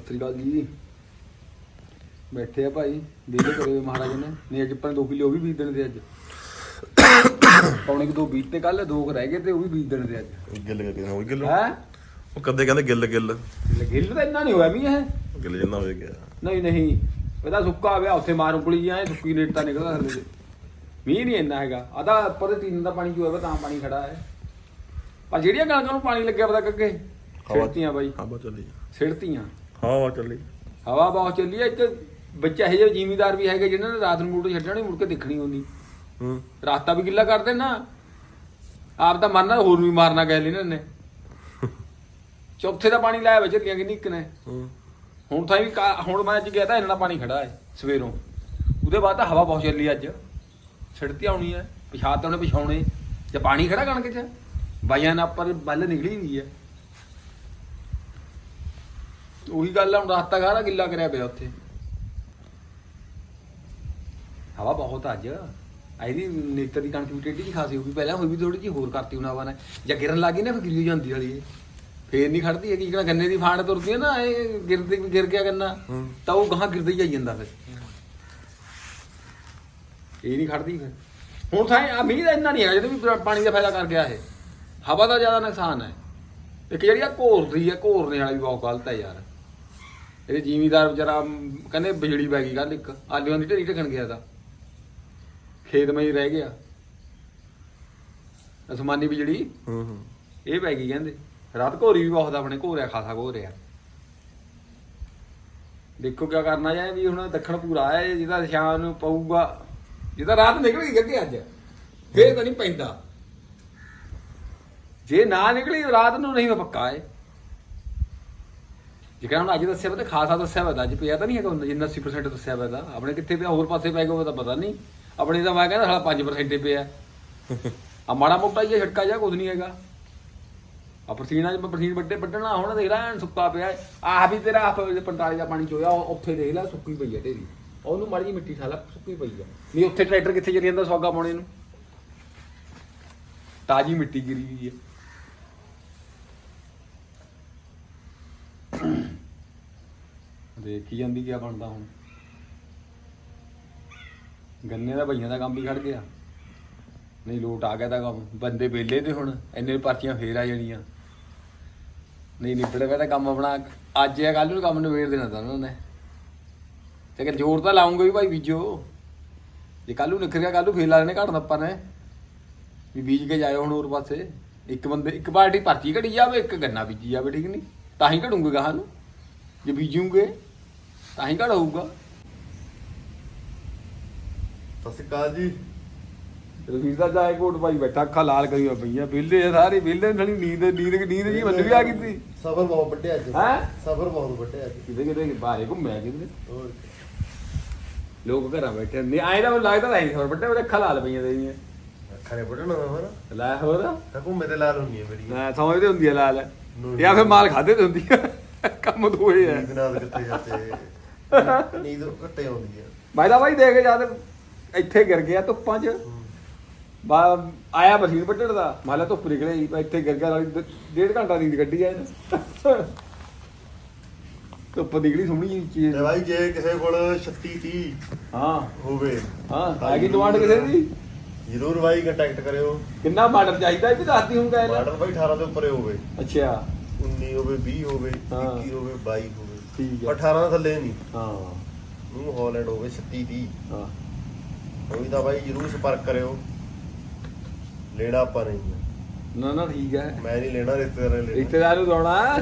ਸਤਿ ਸ੍ਰੀ ਅਕਾਲ ਜੀ। ਬੈਠੇ ਆ ਭਾਈ ਵਿਹਲੇ ਕਰੇ ਹੋਏ ਮਹਾਰਾਜ ਨੇ। ਨਹੀਂ ਅੱਜ ਆਪਾਂ ਨੇ 2 ਕਿਲੋ ਉਹ ਵੀ ਬੀਜ ਦੇਣੇ ਤੇ ਅੱਜ। ਪੌਣੇ ਕਿ ਦੋ ਬੀਜ ਤੇ ਕੱਲ ਦੋ ਕੁ ਰਹਿ ਗਏ ਤੇ ਉਹ ਵੀ ਬੀਜ ਦੇਣੇ ਤੇ ਅੱਜ। ਗਿੱਲ ਕਰਕੇ ਹੋ ਗਿੱਲ। ਹੈ? ਉਹ ਕਦੇ ਕਹਿੰਦੇ ਗਿੱਲ ਗਿੱਲ। ਗਿੱਲ ਤਾਂ ਇੰਨਾ ਨਹੀਂ ਹੋਇਆ ਵੀ ਇਹ। ਗਿੱਲ ਜਿੰਨਾ ਹੋ ਗਿਆ। ਨਹੀਂ ਨਹੀਂ। ਇਹਦਾ ਸੁੱਕਾ ਪਿਆ ਉੱਥੇ ਮਾਰ ਉਕਲੀ ਜਾਂ ਸੁੱਕੀ ਨੇਟਾ ਨਿਕਲਦਾ ਥੱਲੇ ਤੇ। ਮੀਂਹ ਨਹੀਂ ਇੰਨਾ ਹੈਗਾ। ਆਦਾ ਉੱਪਰ ਦੇ ਤੀਨ ਦਾ ਪਾਣੀ ਜੋ ਹੈ ਤਾਂ ਪਾਣੀ ਖੜਾ ਹੈ। ਪਰ ਜਿਹੜੀਆਂ ਕਣਕਾਂ ਨੂੰ ਪਾਣੀ ਲੱਗਿਆ ਪਤਾ ਕੱਗੇ ਸਿੜਤੀਆਂ ਬਾਈ। ਹਵਾ ਚੱਲੀ। ਸਿੜਤੀਆਂ ਹਵਾ ਚੱਲੀ। ਹਵਾ ਬਹੁਤ ਚੱਲੀ ਹੈ ਇੱਕ ਬੱਚਾ ਇਹੋ ਜਿਹੇ ਜ਼ਿਮੀਦਾਰ ਵੀ ਹੈਗੇ ਜਿਨ੍ਹਾਂ ਨੇ ਰਾਤ ਨੂੰ ਮੋਟਰ ਛੱਡਣੀ ਮੁੜ ਕੇ ਦੇਖਣੀ ਹੁੰਦੀ ਹੂੰ। ਰਾਸਤਾ ਵੀ ਗਿੱਲਾ ਕਰਦੇ ਨਾ ਆਪ ਤਾਂ ਮਰਨਾ ਹੋਰ ਵੀ ਮਾਰਨਾ ਗਏ ਇਹਨਾਂ ਨੇ ਚੌਥੇ ਦਾ ਪਾਣੀ ਲਾਇਆ ਵਿੱਚ ਲੀਆਂ ਕਿੰਨੀ ਇੱਕ ਨੇ। ਹੂੰ। ਹੁਣ ਤਾਂ ਵੀ ਕਾ- ਹੁਣ ਮੈਂ ਅੱਜ ਗਿਆ ਤਾਂ ਇੰਨਾ ਪਾਣੀ ਖੜਾ ਹੈ ਸਵੇਰੋਂ। ਉਹਦੇ ਬਾਅਦ ਤਾਂ ਹਵਾ ਬਹੁਤ ਚੱਲੀ ਅੱਜ। ਛਿੜਤੀ ਆਉਣੀ ਹੈ ਪਿਛਾਤ ਤਾਂ ਉਹਨੇ ਪਿਛਾਉਣੇ। ਜੇ ਪਾਣੀ ਖੜਾ ਕਣਕ 'ਚ ਬਾਈਆਂ ਨਾਲ ਪਰ ਬੱਲ ਨਿਕਲੀ ਹੁੰਦੀ ਹੈ। ਉਹੀ ਗੱਲ ਆ ਹੁਣ ਰਾਸਤਾ ਖਾਰਾ ਗਿੱਲਾ ਕਰਿਆ ਪਿਆ ਉੱਥੇ। ਹਵਾ ਬਹੁਤ ਆ ਅੱਜ। ਇਹਦੀ ਨੇਤਰ ਦੀ ਕਣਕ ਵੀ ਟੇਢੀ ਜੀ ਖਾਸੀ ਹੋਊਗੀ ਪਹਿਲਾਂ ਹੋਈ ਵੀ ਥੋੜੀ ਜੀ ਹੋਰ ਕਰਤੀ ਉਹਨਾਂ ਨੇ। ਜਾਂ ਗਿਰਨ ਲੱਗੀ ਨਾ ਫਿਰ ਗਿੱਲੀ ਜਾਂਦੀ ਵਾਲੀ ਇਹ। ਫੇਰ ਨਹੀਂ ਖੜਦੀ ਹੈਗੀ। ਜਿਹੜਾ ਗੰਨੇ ਦੀ ਫਾਂਡ ਤੁਰਦੀ ਹੈ ਨਾ ਇਹ ਗਿਰਦੀ ਗਿਰ ਗਿਆ ਗੰਨਾ। ਹੂੰ। ਤਾਂ ਉਹ ਗਾਹਾਂ ਗਿਰਦਾ ਹੀ ਜਾਈ ਜਾਂਦਾ ਫਿਰ। ਇਹ ਨਹੀਂ ਖੜਦੀ ਫਿਰ। ਹੁਣ ਤਾਂ ਆ ਮੀਂਹ ਦਾ ਇੰਨਾ ਨਹੀਂ ਹੈਗਾ ਜਦੋਂ ਵੀ ਪਾਣੀ ਦਾ ਫਾਇਦਾ ਕਰ ਗਿਆ ਇਹ। ਹਵਾ ਦਾ ਜ਼ਿਆਦਾ ਨੁਕਸਾਨ ਹੈ। ਇੱਕ ਜਿਹੜੀ ਆ ਘੋਰਦੀ ਹੈ ਘੋਰਨੇ ਵਾਲੀ ਵੀ ਬਹੁਤ ਗਲਤ ਹੈ ਯਾਰ। ਇਹਦੇ ਜ਼ਿਮੀਦਾਰ ਵਿਚਾਰਾ ਕਹਿੰਦੇ ਬਿਜਲੀ ਪੈ ਗਈ ਕੱਲ ਇੱਕ ਆਲੂਆਂ ਦੀ ਢੇਰੀ ਢਕਣ ਗਿਆ ਤਾਂ। ਖੇਤ ਮੈਂ ਹੀ ਰਹਿ ਗਿਆ। ਅਸਮਾਨੀ ਬਿਜਲੀ। ਹੂੰ ਹੂੰ। ਇਹ ਪੈ ਗਈ ਕਹਿੰਦੇ। ਰਾਤ ਘੋਰੀ ਵੀ ਬਹੁਤ ਆਪਣੇ ਘੋਰਿਆ ਖਾਸਾ ਘੋਰਿਆ। ਦੇਖੋ ਕੀ ਕਰਨਾ ਜਾਏ ਵੀ ਹੁਣ ਦੱਖਣ ਪੂਰਾ ਆਇਆ ਜਿਹਦਾ ਸ਼ਾਮ ਨੂੰ ਪਊਗਾ। ਜਿਹਦਾ ਰਾਤ ਨਿਕਲ ਗਈ ਗੱਗੇ ਅੱਜ ਫੇਰ ਤਾਂ ਨਹੀਂ ਪੈਂਦਾ। ਜੇ ਨਾ ਨਿਕਲੀ ਰਾਤ ਨੂੰ ਨਹੀਂ ਪੱਕਾ ਏ ਜਿਹੜਾ ਹੁਣ ਅੱਜ ਦੱਸਿਆ ਪਤਾ ਖਾਸਾ ਦੱਸਿਆ ਪਤਾ ਅੱਜ ਪਿਆ ਤਾਂ ਨਹੀਂ ਹੈਗਾ ਜਿੰਨਾ 80% ਦੱਸਿਆ ਪਤਾ। ਆਪਣੇ ਕਿੱਥੇ ਪਿਆ ਹੋਰ ਪਾਸੇ ਪੈ ਗਿਆ ਉਹ ਤਾਂ ਪਤਾ ਨਹੀਂ। ਆਪਣੇ ਤਾਂ ਮੈਂ ਕਹਿੰਦਾ ਸਾਲਾ 5% ਹੀ ਪਿਆ। ਆ ਮਾੜਾ ਮੋਟਾ ਹੀ ਆ, ਛਟਕਾ ਜਾ ਕੁਝ ਨਹੀਂ ਹੈਗਾ। ਆ ਪਸੀਨਾ ਜਿਹਾ ਪਸੀਨ ਵੱਡੇ ਵੱਢਣਾ ਹੁਣ ਦੇਖ ਲੈ ਐਨ ਸੁੱਕਾ ਪਿਆ। ਆਹ ਵੀ ਤੇਰਾ ਆਪ 45 ਦਾ ਪਾਣੀ ਚੋਇਆ ਉੱਥੇ ਦੇਖ ਲੈ ਸੁੱਕੀ ਪਈ ਆ ਢੇਰੀ ਉਹਨੂੰ ਮਾੜੀ ਜਿਹੀ ਮਿੱਟੀ ਖਾ ਲੈ ਸੁੱਕੀ ਪਈ ਆ। ਨਹੀਂ ਉੱਥੇ ਟਰੈਕਟਰ ਕਿੱਥੇ ਚਲੀ ਜਾਂਦਾ ਸੌਗਾ ਪਾਉਣੇ ਨੂੰ? ਤਾਜੀ ਮਿੱਟੀ ਗਿਰੀ ਗਈ ਹੈ ਦੇਖੀ ਜਾਂਦੀ ਕੀ ਬਣਦਾ ਹੁਣ। ਗੰਨੇ ਦਾ ਭਈਆਂ ਦਾ ਕੰਮ ਵੀ ਖੜ ਗਿਆ। ਨਹੀਂ ਲੋਟ ਆ ਗਿਆ ਤਾਂ ਕੰਮ। ਬੰਦੇ ਵੇਲੇ ਤੇ ਹੁਣ, ਇੰਨੇ ਪਰਚੀਆਂ ਫੇਰ ਆ ਜਾਣੀਆਂ। ਨਹੀਂ ਨਿਬੜ ਗਿਆ ਤਾਂ ਕੰਮ ਆਪਣਾ, ਅੱਜ ਆ ਕੱਲ ਨੂੰ ਕੰਮ ਨਿਬੇੜ ਦੇਣਾ ਤਾਂ ਉਹਨਾਂ ਨੇ। ਤੇ ਕਿ ਜੋਰ ਤਾਂ ਲਾਉਂਗੇ ਵੀ ਭਾਈ ਬੀਜੋ। ਜੇ ਕੱਲ ਨੂੰ ਨਿਕਲ ਗਿਆ ਕੱਲ ਨੂੰ ਫੇਰ ਲਾ ਲੈਣੇ ਘੜਨ ਆਪਾਂ ਨੇ। ਵੀ ਬੀਜ ਕੇ ਜਾਇਓ ਹੁਣ ਹੋਰ ਪਾਸੇ। ਇੱਕ ਬੰਦੇ, ਇੱਕ ਪਾਰਟੀ ਪਰਚੀ ਘੜੀ ਜਾਵੇ, ਇੱਕ ਗੰਨਾ ਬੀਜੀ ਜਾਵੇ, ਠੀਕ ਨਹੀਂ? ਤਾਂ ਹੀ ਘੜੂਗੇ ਗਾਹਾਂ ਨੂੰ। ਜੇ ਬੀਜੂਗੇ ਤਾਂ ਹੀ ਘੜ ਹੋਊਗਾ ਸਤਿ ਸ਼੍ਰੀ ਅਕਾਲ ਜੀ। ਰਵੀਰ ਦਾ ਜਾਏ ਕੋਟ ਭਾਈ ਬੈਠਾ ਅੱਖਾਂ ਲਾਲ ਕਰੀ ਹੋਈ ਪਈਆਂ। ਵਿਹਲੇ ਆ ਸਾਰੇ ਵਿਹਲੇ ਨਾਲ ਨੀਂਦ ਨੀਂਦ ਨੀਂਦ ਜੀ ਮੈਨੂੰ ਵੀ ਆ ਗਈ ਸੀ। ਸਫਰ ਬਹੁਤ ਵੱਡੇ ਅੱਜ। ਹੈਂ? ਸਫਰ ਬਹੁਤ ਵੱਡੇ ਅੱਜ। ਕਿਤੇ ਕਿਤੇ ਬਾਹਰੇ ਘੁੰਮਿਆ ਕਿਤੇ। ਹੋਰ ਲੋਕ ਘਰਾਂ ਬੈਠੇ ਨਹੀਂ ਆਏ ਤਾਂ ਮੈਨੂੰ ਲੱਗਦਾ ਨਹੀਂ ਹੋਰ ਵੱਡੇ ਵੱਡੇ ਅੱਖਾਂ ਲਾਲ ਪਈਆਂ ਤੇਰੀਆਂ ਖਰੇ ਵੱਢਣਾ ਹੋਰ। ਲੈ ਹੋਰ। ਤਾਂ ਘੁੰਮੇ ਤੇ ਲਾਲ ਹੁੰਦੀ ਹੈ ਮੇਰੀ ਨਾ ਸਮਝਦੇ ਹੁੰਦੀ ਆ ਲਾਲ। ਨੂੰ- ਜਾਂ ਫਿਰ ਮਾਲ ਖਾਦੇ ਤੇ ਹੁੰਦੀ ਆ। ਕੰਮ ਦੋਏ ਆ। ਨੀਂਦ ਨਾਲ ਕਿੱਥੇ ਜਾਂਦੇ ਨੀਂਦ ਘੱਟੇ ਆਉਂਦੀ ਹੈ ਮੈਂ ਤਾਂ ਭਾਈ ਦੇਖ ਜਦ ਇੱਥੇ ਗਿਰ ਗਿਆ ਧੁੱਪਾਂ 'ਚ। ਬਾ ਆਇਆ ਮਸ਼ੀਨ ਵੱਢਣ ਦਾ। ਮਾਲਾ ਧੁੱਪ ਨਿਕਲੇ ਮੈਂ ਇੱਥੇ ਗਿਰ ਗਿਆ ਨਾਲੇ ਡੇਢ ਘੰਟਾ ਨੀਂਦ ਕੱਢੀ ਆ ਇਹਨੇ। ਧੁੱਪ ਨਿਕਲੀ ਸੋਹਣੀ ਜਿਹੀ। ਚੀਜ਼ ਤੇ ਭਾਈ ਜੇ ਕਿਸੇ ਕੋਲ 36 30 ਹਾਂ। ਹੋਵੇ ਹਾਂ ਆ ਗਈ ਡਿਮਾਂਡ ਕਿਸੇ ਦੀ? ਜ਼ਰੂਰ ਭਾਈ ਕੰਟੈਕਟ ਕਰਿਓ। ਕਿੰਨਾ ਮਾਡਲ ਚਾਹੀਦਾ ਇਹ ਵੀ ਦੱਸਦੀ ਹੂੰ ਗਾਇ ਮਾਡਲ ਭਾਈ 18 ਦੇ ਉੱਪਰ ਹੋਵੇ। ਅੱਛਾ। 19 ਹੋਵੇ 20 ਹੋਵੇ ਹਾਂ। 21 ਹੋਵੇ 22 ਹੋਵੇ। ਠੀਕ ਹੈ। 18 ਤੋਂ ਥੱਲੇ ਨਹੀਂ। ਹਾਂ। ਨੂੰ ਹਾਲੈਂਡ ਹੋਵੇ 36 30 ਹਾਂ। ਹੋਈ ਤਾਂ ਭਾਈ ਜ਼ਰੂਰ ਸੰਪਰਕ ਕਰਿਓ। ਲੈਣਾ ਆਪਾਂ ਨਹੀਂ ਹੈ। ਨਾ ਨਾ ਠੀਕ ਹੈ। ਮੈਂ ਨਹੀਂ ਲੈਣਾ ਰਿਸ਼ਤੇਦਾਰਾਂ ਨੇ ਲੈਣਾ ਰਿਸ਼ਤੇਦਾਰ ਨੂੰ ਦੋਣਾ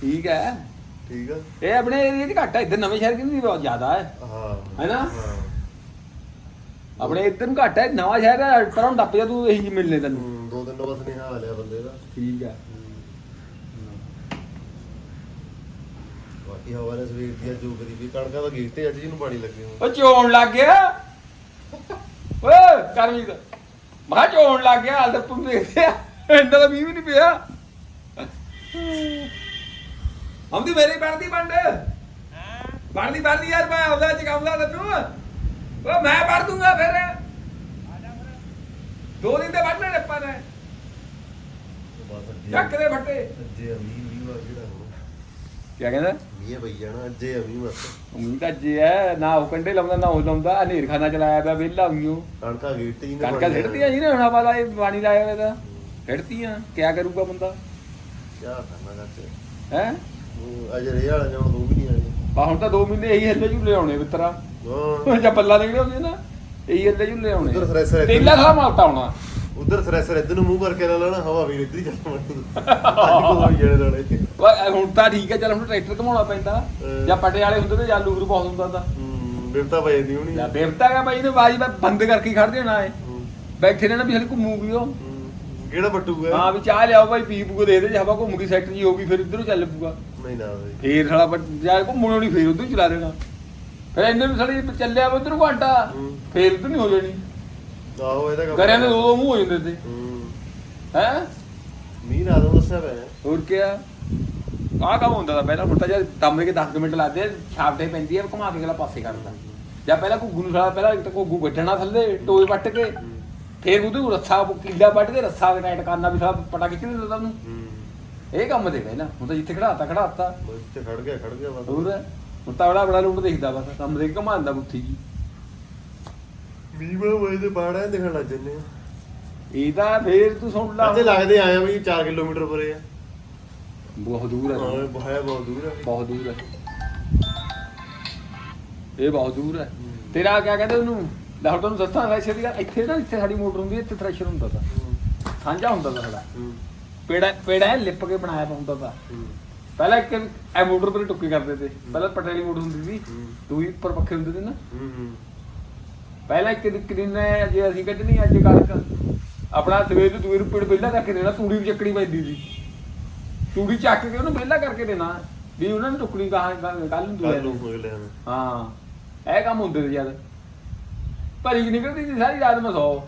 ਠੀਕ ਹੈ। ਠੀਕ ਆ। ਇਹ ਆਪਣੇ ਏਰੀਆ 'ਚ ਘੱਟ ਹੈ ਇੱਧਰ ਨਵੇਂ ਸ਼ਹਿਰ ਕਿੰਨੀ ਬਹੁਤ ਜ਼ਿਆਦਾ ਹੈ। ਹਾਂ। ਹੈਨਾ? ਹਾਂ। ਆਪਣੇ ਇੱਧਰ ਨੂੰ ਘੱਟ ਹੈ ਨਵਾਂ ਸ਼ਹਿਰ ਹੈ ਪਰੋਂ ਟੱਪ ਜਾ ਤੂੰ ਇਹੀ ਮਿਲਨੇ ਤੈਨੂੰ। ਹੂੰ, ਦੋ ਦਿਨ ਬਸ ਨਿਹਾ ਲਿਆ ਬੰਦੇ ਦਾ। ਠੀਕ ਹੈ। ਬਾਕੀ ਹਵਾ ਨੇ ਸਵੇਰ ਦੀ ਜੋ ਕਰੀ ਵੀ ਕਣਕਾਂ ਦਾ ਗੀਰ ਤੇ ਅੱਜ ਜਿਹਨੂੰ ਪਾਣੀ ਲੱਗੇ ਹੋਣ ਉਹ ਚੋਣ ਲੱਗ ਗਿਆ। ਓਏ ਕਰਮੀਤ ਮਾ ਚੋਣ ਲੱਗ ਗਿਆ ਹਾਲ ਤਾਂ ਤੂੰ ਆ ਇੰਦਾ ਤਾਂ ਮੀਂਹ ਵੀ ਨਹੀਂ ਪਿਆ। ਹਮਦੀ ਮੇਰੀ ਬਣਦੀ ਬੰਡ ਬਣਦੀ ਬਣਦੀ ਯਾਰ ਮੈਂ ਆਉਂਦਾ ਚ ਕਮਲਾ ਤੈਨੂੰ। ਓ ਮੈਂ ਪੜ ਦੂੰਗਾ ਫਿਰ। ਦੋ ਦਿਨ ਦੇ ਵੱਢਣੇ ਨੇ ਆਪਾਂ ਨੇ। ਚੱਕ ਦੇ ਫੱਟੇ ਅੱਜੇ ਅਮੀ ਵੀ ਵਾ ਜਿਹੜਾ ਕਿਆ ਕਹਿੰਦਾ? ਮੀਂਹ ਪਈ ਜਾਣਾ ਅੱਜੇ ਆ ਮੀਂਹ ਬਸ। ਉਮੀਦ ਤਾਂ ਜੇ ਹੈ ਨਾ ਉਹ ਕੰਡੇ ਲਾਉਂਦਾ ਨਾ ਉਹ ਲਾਉਂਦਾ ਹਨੇਰ ਖਾਨਾ ਚਲਾਇਆ ਪਿਆ ਵਿਹਲਾ ਉਈਓ ਕਣਕਾਂ ਗੀਟੀ ਨੇ ਕਣਕਾਂ ਛਿੜਤੀਆਂ ਜੀ ਨੇ ਹੁਣ ਵਾਲਾ ਇਹ ਪਾਣੀ ਲਾਇਆ ਹੋਇਆ ਤਾਂ। ਛਿੜਤੀਆਂ ਕਿਆ ਕਰੂਗਾ ਬੰਦਾ? ਕੀ ਕਰਨਾ ਚਾਚੇ ਹੈ? ਅਜੇ ਰੇ ਵਾਲਾ ਜਾਣ ਦੋ ਵੀ ਨਹੀਂ ਆਏ। ਬਾ ਹੁਣ ਤਾਂ 2 ਮਹੀਨੇ ਇਹੀ ਹੱਲੇ ਝੂਲੇ ਆਉਣੇ ਮਿੱਤਰਾ ਹਾਂ। ਜਾਂ ਪੱਲਾ ਨਿਕਲੇ ਹੁੰਦੇ ਨਾ ਇਹੀ ਹੱਲੇ ਝੂਲੇ ਆਉਣੇ। ਤੇਲਾ ਖਾ ਮਾਲਤਾ ਆਉਣਾ। ਉਧਰ ਸਰੈਸਰ ਇੱਧਰ ਨੂੰ ਮੂੰਹ ਕਰਕੇ ਨਾ ਲੈਣਾ ਹਵਾ ਵੀ ਇੱਧਰ ਹੀ ਚੱਲ ਪਣੀ ਅੱਜ ਕੋ ਹੋਈ ਜਾਣੇ ਨਾਲੇ ਵਾ ਹੁਣ ਤਾਂ ਠੀਕ ਹੈ ਚੱਲ ਹੁਣ ਟਰੈਕਟਰ ਘਮਾਉਣਾ ਪੈਂਦਾ। ਜਾਂ ਪਟੇ ਵਾਲੇ ਹੁੰਦੇ ਤੇ ਜਾਂ ਲੂਰ ਬਹੁਤ ਹੁੰਦਾ ਤਾਂ। ਹੂੰ ਬਿਰਤਾ ਪਈ ਜਾਂਦੀ ਹੋਣੀ ਜਾਂ ਬੇਵਤਾ ਹੈ ਬਾਈ ਨੇ ਬਾਜੀ ਮੈਂ ਬੰਦ ਕਰਕੇ ਹੀ ਖੜ ਦੇਣਾ ਹੈ ਹੂੰ, ਬੈਠੇ ਰਹਿਣਾ ਵੀ ਹਲੇ ਘੁੰਮੂਗੀ ਉਹ। ਹੂੰ। ਕਿਹੜਾ ਪੱਟੂਗਾ? ਹਾਂ ਵੀ ਚਾਹ ਲਿਆਓ ਬਾਈ ਪੀ ਪੂਗੇ ਦੇ ਦੇ ਜੇ ਹਵਾ ਘੁੰਮੂਗੀ ਸੈੱਟ ਜੀ ਹੋਊਗੀ ਫਿਰ ਇੱਧਰੋਂ ਚੱਲ ਪੂਗਾ ਨਹੀਂ ਨਾ ਬਈ। ਫੇਰ ਸਾਲਾ ਬੱਟ- ਜਾ ਘੁੰਮਣੋਂ ਨਹੀਂ ਫੇਰ ਉਧਰ ਹੀ ਚਲਾ ਦੇਣਾ। ਫਿਰ ਇੰਨੇ ਨੂੰ ਸਾਲੀ ਚੱਲਿਆ ਉਧਰ ਘੰਟਾ। ਹੂੰ। ਫੇਰ ਉਧਰ ਨਹੀਂ ਹੋ ਜਾਣੀ। ਆਹੋ ਇਹਦਾ ਕੰਮ ਕਰਿਆ ਦੇ ਦੋ ਦੋ ਮੂੰਹ ਹੋ ਜਾਂਦੇ ਤੇ। ਹੂੰ। ਹੈ? ਮੀਂਹ ਨਾ ਦੋ ਦੱਸਿਆ ਪਿਆ। ਹੋਰ ਕੀ ਆ ਆਹ ਕੰਮ ਹੁੰਦਾ ਤਾਂ ਪਹਿਲਾਂ ਹੁਣ ਤਾਂ ਜਦ ਦਮ ਕੇ 10 ਮਿੰਟ ਲੱਗਦੇ ਆ ਛਾਪਦੇ ਪੈਂਦੀ ਆ ਘੁਮਾ ਕੇ ਅਗਲਾ ਪਾਸੇ ਕਰਦਾ। ਜਾਂ ਪਹਿਲਾਂ ਘੁੱਗੂ ਨੂੰ ਸਾਲਾ ਪਹਿਲਾਂ ਇੱਕ ਘੁੱਗੂ ਵੱਢਣਾ ਥੱਲੇ ਟੋਏ ਵੱਟ ਕੇ ਫੇਰ ਉਹਦੇ ਨੂੰ ਰੱਸਾ ਕੀਲਾ ਵੱਢ ਕੇ ਰੱਸਾ ਟਾਈਟ ਕਰਨਾ ਵੀ ਸਾਲਾ ਪਟਾ ਖਿੱਚ ਦਿੰਦਾ ਤੁਹਾਨੂੰ ਹੂੰ। ਇਹ ਕੰਮ ਦੇ ਪਹਿਲਾਂ ਹੁਣ ਤਾਂ ਜਿੱਥੇ ਖੜਾਤਾ ਖੜਾਤਾ। ਇੱਥੇ ਖੜ ਗਿਆ ਖੜ ਗਿਆ ਬਸ। ਹੋਰ? ਹੁਣ ਤਾਂ ਬੜਾ ਬੜਾ ਲੂਣ ਦੇਖਦਾ ਬਸ ਕੰਮ ਦੇ ਘਮਾਉਂਦਾ ਬੁੱਥੀ ਜੀ। ਮੀਂਹ ਬੜਾ ਵਜੇ ਤੇ ਬਾੜਾ ਦਿਖਣ ਲੱਗ ਜੰਨੇ ਆ। ਇਹ ਤਾਂ ਫੇਰ ਤੂੰ ਸੁਣ ਲਾ। ਤੇ ਲੱਗਦੇ ਆਏ ਆ ਵੀ 4 ਕਿਲੋਮੀਟਰ ਪਰੇ ਆ। ਬਹੁਤ ਦੂਰ ਹੈ ਹਾਂ ਇਹ ਹੈ ਬਹੁਤ ਦੂਰ ਆ। ਬਹੁਤ ਦੂਰ ਹੈ ਇਹ ਬਹੁਤ ਦੂਰ ਹੈ ਤੇਰਾ ਕਿਆ ਕਹਿੰਦੇ ਉਹਨੂੰ? ਲੈ ਹੁਣ ਤੁਹਾਨੂੰ ਦੱਸਾਂ ਵੈਸੇ ਦੀ ਗੱਲ, ਇੱਥੇ ਨਾ ਇੱਥੇ ਸਾਡੀ ਮੋਟਰ ਹੁੰਦੀ ਹੈ, ਇੱਥੇ ਥ੍ਰੈਸ਼ਰ ਹੁੰਦਾ ਤਾਂ। ਸਾਂਝਾ ਹੁੰਦਾ ਤਾਂ ਸਾਡਾ। ਹੂੰ। ਪੇੜਾ ਪੇੜਾ ਐਂ ਲਿਪ ਕੇ ਬਣਾਇਆ ਹੁੰਦਾ ਤਾਂ। ਹੂੰ। ਪਹਿਲਾਂ ਇੱਕ ਐ ਮੋਟਰ ਪਰ ਟੁੱਕੀ ਕਰਦੇ ਤੇ। ਪਹਿਲਾਂ ਪਟੇਲੀ ਮੋਟਰ ਹੁੰਦੀ ਸੀ। ਹੂੰ। ਦੂਈ ਉੱਪਰ ਪੱਖੇ ਹੁੰਦੇ ਤੇ ਨਾ। ਹੂੰ ਹੂੰ। ਪਹਿਲਾਂ ਇੱਕ ਦਿਨ ਨੇ ਜੇ ਅਸੀਂ ਕੱਢਣੀ ਅੱਜ ਕਣਕ। ਆਪਣਾ ਸਵੇਰ ਨੂੰ ਦੂਏ ਪਿੜ ਪਹਿਲਾਂ ਕਰਕੇ ਦੇਣਾ ਤੂੜੀ ਵੀ ਚੱਕਣੀ ਪੈਂਦੀ ਸੀ। ਤੂੜੀ ਚੱਕ ਕੇ ਉਹਨੂੰ ਪਹਿਲਾਂ ਕਰਕੇ ਦੇਣਾ। ਵੀ ਉਹਨਾਂ ਨੂੰ ਟੁਕਣੀ ਕਹਾਂ ਕੱਲ ਨੂੰ ਦੂਏ ਨੂੰ ਹਾਂ ਇਹ ਕੰਮ ਹੁੰਦੇ ਤੇ ਜਦ ਭਰੀ ਨਿਕਲਦੀ ਸੀ ਸਾਰੀ ਰਾਤ ਮੈਂ ਸੌ।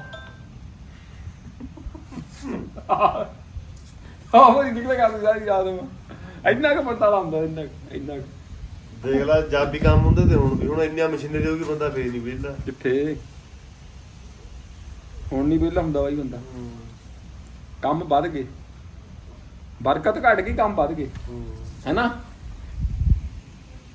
ਆਹ ਭਰੀ ਨਿਕਲੇ ਕਰਦੀ ਸਾਰੀ ਰਾਤ ਮੈਂ। ਇੰਨਾ ਕੁ ਪਤਾ ਹੁੰਦਾ ਇੰਨਾ ਇੰਨਾ। ਦੇਖ ਲੈ ਜਦ ਵੀ ਕੰਮ ਹੁੰਦੇ ਤੇ ਹੁਣ ਵੀ ਹੁਣ ਇੰਨੀਆਂ ਮਸ਼ੀਨਰੀ ਹੋ ਗਈ ਬੰਦਾ ਫੇਰ ਨਹੀਂ ਵਿਹਲਾ। ਕਿੱਥੇ? ਹੁਣ ਨਹੀਂ ਵਿਹਲਾ ਹੁੰਦਾ ਬਾਈ ਬੰਦਾ। ਕੰਮ ਵੱਧ ਗਏ। ਬਰਕਤ ਘਟ ਗਈ ਕੰਮ ਵੱਧ ਗਏ। ਹੂੰ ਹੈਨਾ?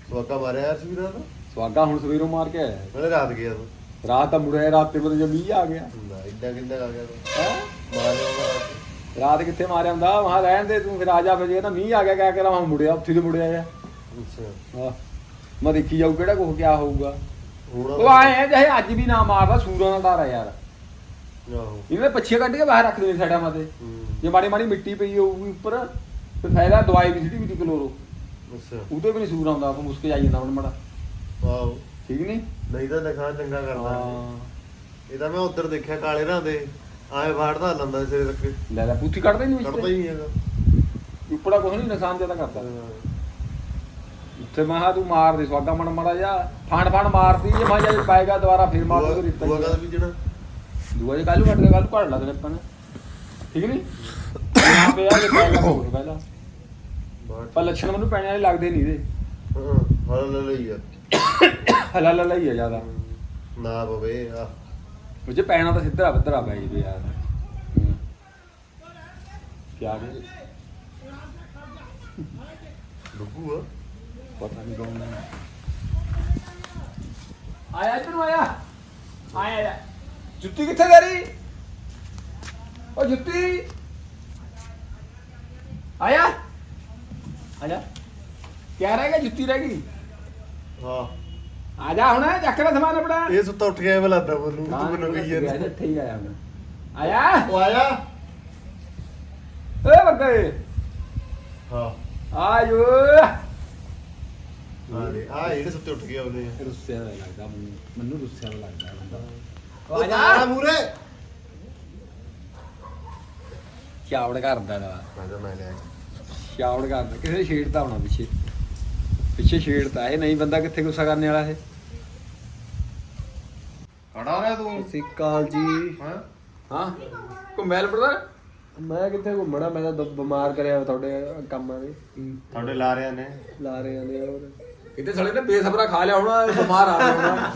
ਸਵਾਕਾ ਮਾਰਿਆ ਯਾਰ ਸੀ ਰਾਤ ਸਵਾਗਾ ਹੁਣ ਸਵੇਰੋਂ ਮਾਰ ਕੇ ਆਇਆ। ਨਾਲੇ ਰਾਤ ਗਿਆ ਤੂੰ। ਰਾਤ ਤਾਂ ਮੁੜਿਆ ਰਾਤ ਤੇ ਬਦੇ ਜਮੀ ਆ ਗਿਆ। ਹੁੰਦਾ ਇੱਦਾਂ ਕਿੰਨਾ ਆ ਗਿਆ ਤੂੰ? ਹੈਂ? ਮਾਰਿਆ ਰਾਤ। ਰਾਤ ਕਿੱਥੇ ਮਾਰਿਆ ਹੁੰਦਾ? ਮਹਾ ਰਹਿਣ ਦੇ ਤੂੰ ਫਿਰ ਆ ਜਾ ਫਿਰ ਜੇ ਨਾ ਮੀਂਹ ਆ ਗਿਆ ਕਹਿ ਕੇ ਮੈਂ ਮੁੜਿਆ ਉੱਥੇ ਤੇ ਮੁੜਿਆ ਜਾ। ਅੱਛਾ। ਆਹ ਮੈਂ ਦੇਖੀ ਜਾਊ ਕਿਹੜਾ ਕੁਝ ਕਿਆ ਹੋਊਗਾ। ਹੁਣ ਉਹ ਆਏ ਆ ਚਾਹੇ ਅੱਜ ਵੀ ਨਾ ਮਾਰਦਾ ਸੂਰਾਂ ਦਾ ਡਰ ਆ ਯਾਰ। ਆਹੋ। ਇਹਨੇ ਪੱਛੇ ਕੱਢ ਕੇ ਬਾਹਰ ਰੱਖ ਦੇਣੇ ਸਾਡਾ ਮਾਤੇ ਹੂੰ। ਜੇ ਮਾੜੀ ਮਾੜੀ ਮਿੱਟੀ ਪਈ ਹੋਊਗੀ ਉੱਪਰ ਫਿਰ ਫਾਇਦਾ ਦਵਾਈ ਵੀ ਸਿੱਟੀ ਵੀ ਦੀ ਕਲੋਰੋ। ਅੱਛਾ। ਉਹਦੇ ਵੀ ਨਹੀਂ ਸੂਰ ਆਉਂਦਾ ਆਪ ਮੁਸਕੇ ਜਾਈ ਜਾਂਦਾ ਮੜਾ। ਆਹੋ। ਠੀਕ ਨਹੀਂ ਨਹੀਂ ਤਾਂ ਨਖਾਂ ਚੰਗਾ ਕਰਦਾ ਇਹ। ਤਾਂ ਮੈਂ ਉੱਧਰ ਦੇਖਿਆ ਕਾਲੇ ਰਾਂ ਦੇ। ਆਏ ਵਾੜਦਾ ਲੰਦਾ ਸਿਰੇ ਰੱਖ ਕੇ ਲੈ ਲੈ ਪੂਥੀ ਕੱਢਦਾ ਨਹੀਂ ਕੱਢਦਾ ਹੀ ਨਹੀਂ ਹੈਗਾ। ਉੱਪੜਾ ਕੁਝ ਨਹੀਂ ਨੁਕਸਾਨ ਜ਼ਿਆਦਾ ਕਰਦਾ। ਹਾਂ। ਉੱਥੇ ਮੈਂ ਕਿਹਾ ਤੂੰ ਮਾਰ ਦੇ ਸਵਾਗਾ ਮਣ ਮੜਾ ਜਾ ਫਾਣ ਫਾਣ ਮਾਰਦੀ ਜੇ ਮੈਂ ਜੇ ਪਾਏਗਾ ਦੁਬਾਰਾ ਫਿਰ ਮਾਰ ਦੂਗਾ ਰਿੱਤਾ ਦੂਆ ਕਦ ਬੀਜਣਾ? ਦੂਆ ਜੇ ਕੱਲ ਕੱਟ ਕੇ ਕੱਲ ਨੂੰ ਘੜ ਲਾ ਦੇਣੇ ਆਪਾਂ ਨੇ। ਠੀਕ ਨਹੀਂ ਆ ਕੇ ਪਾਏਗਾ ਹੋਰ ਪਹਿਲਾਂ। ਪਰ ਲੱਛਣ ਮੈਨੂੰ ਪੈਣੇ ਵਾਲੇ ਲੱਗਦੇ ਨਹੀਂ ਇਹਦੇ। ਹਾਂ ਹਲ ਲਈ ਆ। ਹਲਾ ਲਾ ਹੀ ਆ ਜ਼ਿਆਦਾ। ਨਾ ਪਵੇ ਆ। ਜੇ ਪੈਣਾ ਤਾਂ ਸਿੱਧਾ ਬੱਧਰਾ ਪੈ ਜਵੇ ਯਾਰ। ਹੂੰ। ਕਿਆ ਦੇ ਡੁੱਬੂ ਆ ਪਤਾ ਨਹੀਂ ਕੌਣ ਹੈ। ਆਇਆ ਇੱਧਰ ਨੂੰ ਆਇਆ। ਆਇਆ ਆਇਆ। ਜੁੱਤੀ ਕਿੱਥੇ ਤੇਰੀ? ਉਹ ਜੁੱਤੀ। ਆਇਆ। ਆਜਾ। ਕਿਆ ਰਹਿ ਗਿਆ ਜੁੱਤੀ ਰਹਿ ਗਈ? ਹਾਂ। ਆ ਜਾ ਹੁਣ ਚੱਕ ਲੈ ਸਮਾਨ ਆਪਣਾ। ਇਹ ਸੁੱਤਾ ਉੱਠ ਗਿਆ ਬਲਾ ਦਾ ਬੋਲੂ ਤੂੰ ਮੈਨੂੰ ਕਹੀ ਜਾਂਦਾ। ਇੱਥੇ ਹੀ ਆਇਆ ਹੁਣ ਆਇਆ। ਉਹ ਆਇਆ। ਏ ਬੱਗੇ ਹਾਂ। ਆਜੋ। ਹਾਂ ਰੇ ਆ ਜਿਹੜੇ ਸੁੱਤੇ ਉੱਠ ਗਿਆ ਉਹਦੇ। ਰੁੱਸਿਆ ਹੋਇਆ ਲੱਗਦਾ ਮੈਨੂੰ ਮੈਨੂੰ ਰੁੱਸਿਆ ਹੋਇਆ ਲੱਗਦਾ ਬੰਦਾ। ਉਹ ਆ ਮੂਰੇ ਚਾਵੜ ਕਰਦਾ ਦਾ ਮੈਂ ਤਾਂ ਮੈਂ ਲਿਆ ਚਾਵੜ ਕਰਦਾ ਕਿਸੇ ਨੇ ਛੇੜਦਾ ਹੋਣਾ ਪਿੱਛੇ। ਪਿੱਛੇ ਛੇੜਦਾ ਇਹ ਨਹੀਂ ਬੰਦਾ ਕਿੱਥੇ ਗੁੱਸਾ ਕਰਨੇ ਵਾਲਾ ਇਹ। ਖੜਾ ਰਿਹਾ ਤੂੰ। ਸਿਕਾਲ ਜੀ। ਹਾਂ? ਹਾਂ? ਘੁੰਮੈਲ ਬਰਦਰ ਮੈਂ ਕਿੱਥੇ ਘੁੰਮਣਾ? ਮੈਂ ਤਾਂ ਦ- ਬਿਮਾਰ ਕਰਿਆ ਹੋਇਆ ਤੁਹਾਡੇ ਕੰਮਾਂ ਦੇ। ਤੁਹਾਡੇ ਲਾ ਰਿਆਂ ਨੇ। ਲਾ ਰਹੇ ਆਂਦੇ ਹੋਰ ਕਿਤੇ ਸੜੇ ਨੇ ਬੇਸਬਰਾ ਖਾ ਲਿਆ ਹੋਣਾ ਬਿਮਾਰ ਆ ਗਿਆ ਹੋਣਾ।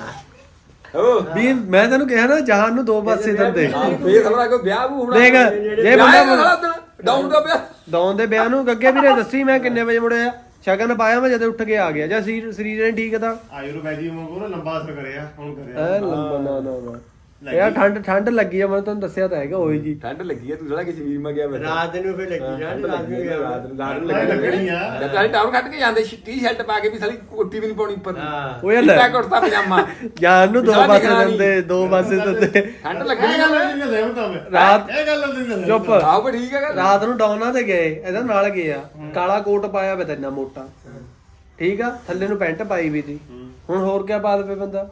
ਓ ਵੀ ਮੈਂ ਤੈਨੂੰ ਕਿਹਾ ਨਾ ਜਹਾਨ ਨੂੰ ਦੋ ਪਾਸੇ ਦਿੰਦੇ। ਹਾਂ ਬੇਸਬਰਾ ਕੋਈ ਵਿਆਹ ਵੀ ਹੋਣਾ ਦੇਖ, ਜੇ ਬੰਦਾ- ਡਾਊਨ ਦਾ ਵਿਆਹ। ਦੌਨ ਦੇ ਵਿਆਹ ਨੂੰ ਗੱਗੇ ਵੀਰੇ ਦੱਸੀ ਮੈਂ ਕਿੰਨੇ ਵਜੇ ਮੁੜਿਆ। ਸ਼ਗਨ ਪਾਇਆ ਮੈਂ ਜਦੋਂ ਉੱਠ ਕੇ ਆ ਗਿਆ। ਜਾਂ ਸਰੀਰ ਸਰੀਰ ਨਹੀਂ ਠੀਕ ਤਾਂ? ਆਯੁਰਵੈਦਿਕ ਵਾਂਗੂ ਨਾ ਲੰਬਾ ਅਸਰ ਕਰਿਆ ਹੁਣ ਕਰਿਆ। ਲੰਬਾ ਨਾ ਨਾ ਨਾ। ਯਾਰ ਠੰਡ ਠੰਡ ਲੱਗੀ ਆ ਮੈਂ ਤੁਹਾਨੂੰ ਦੱਸਿਆ ਤਾਂ ਹੈਗਾ ਹੋਈ ਜੀ। ਠੰਡ ਲੱਗੀ ਆ ਤੂੰ ਥੋੜਾ ਕਿਸੇ ਵੀਰ ਮਾ ਗਿਆ ਬੈਠਾ ਰਾਤ ਨੂੰ ਫੇ ਲੱਗੀ ਠੰਡ ਰਾਤ ਨੂੰ ਆ, ਰਾਤ ਨੂੰ ਰਾਤ ਨੂੰ ਠੰਡ ਲੱਗੀ ਲੱਗਣੀ ਆ। ਜਦ ਤਾਰੀ ਟਾਊਨ ਕੱਢ ਕੇ ਜਾਂਦੇ ਟੀ ਸ਼ਰਟ ਪਾ ਕੇ ਵੀ ਸਾਲੀ ਕੋਟੀ ਵੀ ਨਹੀਂ ਪਾਉਣੀ ਉੱਪਰ। ਉਹ ਯਾਰ ਲੈ। ਚਿੱਟਾ ਕੁੜਤਾ ਪਜਾਮਾ। ਜਾਨ ਨੂੰ ਦੋ ਪਾਸੇ ਦਿੰਦੇ ਦੋ ਪਾਸੇ ਦਿੰਦੇ। ਠੰਡ ਲੱਗਣੀ ਗੱਲ ਆ ਨਹੀਂ ਮੈਂ ਸਹਿਮਤ ਹਾਂ ਮੈਂ। ਰਾਤ- ਇਹ ਗੱਲ ਨਹੀਂ ਚੁੱਪ। ਆਹ ਬਈ ਠੀਕ ਹੈ ਗੱਲ। ਰਾਤ ਨੂੰ ਡਾਉਨਾਂ ਤੇ ਗਏ ਇਹਦਾ ਨਾਲ ਗਿਆ ਕਾਲਾ ਕੋਟ ਪਾਇਆ ਵੇ ਤੈਨਾਂ ਮੋਟਾ। ਠੀਕ ਆ? ਥੱਲੇ ਨੂੰ ਪੈਂਟ ਪਾਈ ਵੀ ਤੀ। ਹੁਣ ਹੋਰ ਕਿਆ ਪਾ ਦੇਵੇ ਬੰਦਾ?